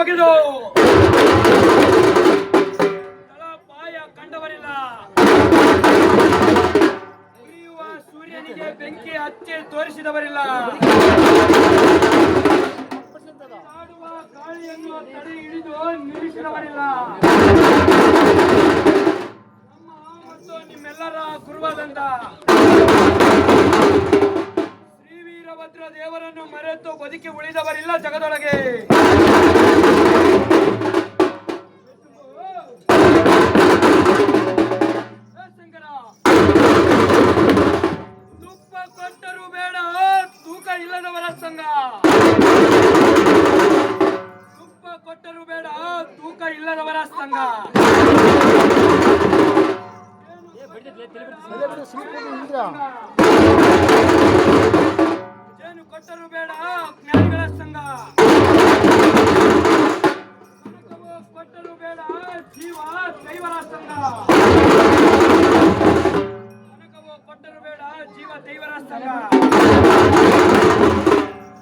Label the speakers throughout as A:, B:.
A: ಬಗೆದು. ತಳ ಪಾಯ ಕಂಡವರಿಲ್ಲ. ಉರಿಯುವ ಸೂರ್ಯನಿಗೆ ಬೆಂಕಿ ಹಚ್ಚಿ ತೋರಿಸಿದವರಿಲ್ಲ. ಆಡುವ ಗಾಳಿಯನ್ನು ತಡೆ ಹಿಡಿದು ನಿಲ್ಲಿಸಿದವರಿಲ್ಲ. ನಮ್ಮ ಮತ್ತು ನಿಮ್ಮೆಲ್ಲರ ಗುರುವಾದಂತ ವೀರಭದ್ರ ದೇವರನ್ನು ಮರೆತು ಬದುಕಿ ಉಳಿದವರಿಲ್ಲ ಜಗದೊಳಗೆ. ತುಪ್ಪ ಕೊಟ್ಟರು ಬೇಡ ತೂಕ ಇಲ್ಲದವರ ಸಂಘ. ತುಪ್ಪ ಕೊಟ್ಟರು ಬೇಡ ತೂಕ ಇಲ್ಲದವರ ಸಂಘ. ಜೇನು ಕೊಟ್ಟರು ಬೇಡ, ಜ್ಞಾನಿಗಳ ಸಂಘ. ಕೊಟ್ಟರು ಬೇಡ, ಜೀವ ದೈವರ ಸಂಘ. ಕನಕವು ಕೊಟ್ಟರು ಬೇಡ, ಜೀವ ದೈವರ ಸಂಘ.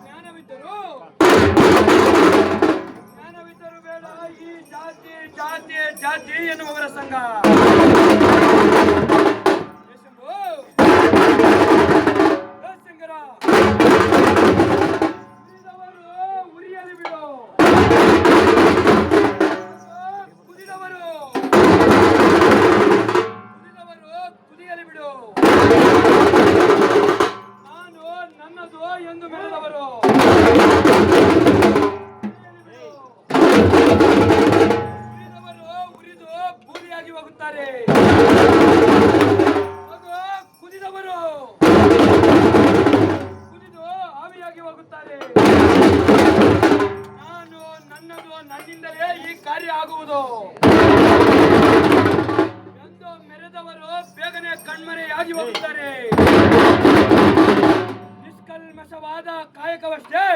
A: ಜ್ಞಾನವಿದ್ದರು ಜ್ಞಾನವಿದ್ದರು ಬೇಡ, ಈ ಜಾತಿ ಜಾತಿ ಜಾತಿ ಎನ್ನುವವರ ಸಂಘ. ಹಾಗೂ, ಕುದಿದವರು. ಕುದಿದು ಆವಿಯಾಗಿ ಹೋಗುತ್ತಾರೆ. ನಾನು ನನ್ನದು ನನ್ನಿಂದಲೇ ಈ ಕಾರ್ಯ ಆಗುವುದು. ಎಂದು ಮೆರೆದವರು ಬೇಗನೆ ಕಣ್ಮರೆಯಾಗಿ ಹೋಗುತ್ತಾರೆ. ನಿಷ್ಕಲ್ಮಶವಾದ ಕಾಯಕವಷ್ಟೇ.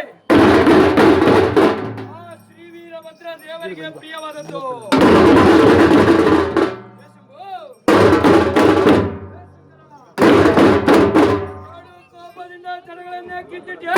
A: ಶ್ರೀ ವೀರಭದ್ರ ದೇವರಿಗೆ ಪ್ರಿಯವಾದದ್ದು. ಕೋಪದಿಂದ ಕಿತ್ತಿಟ್ಟೆ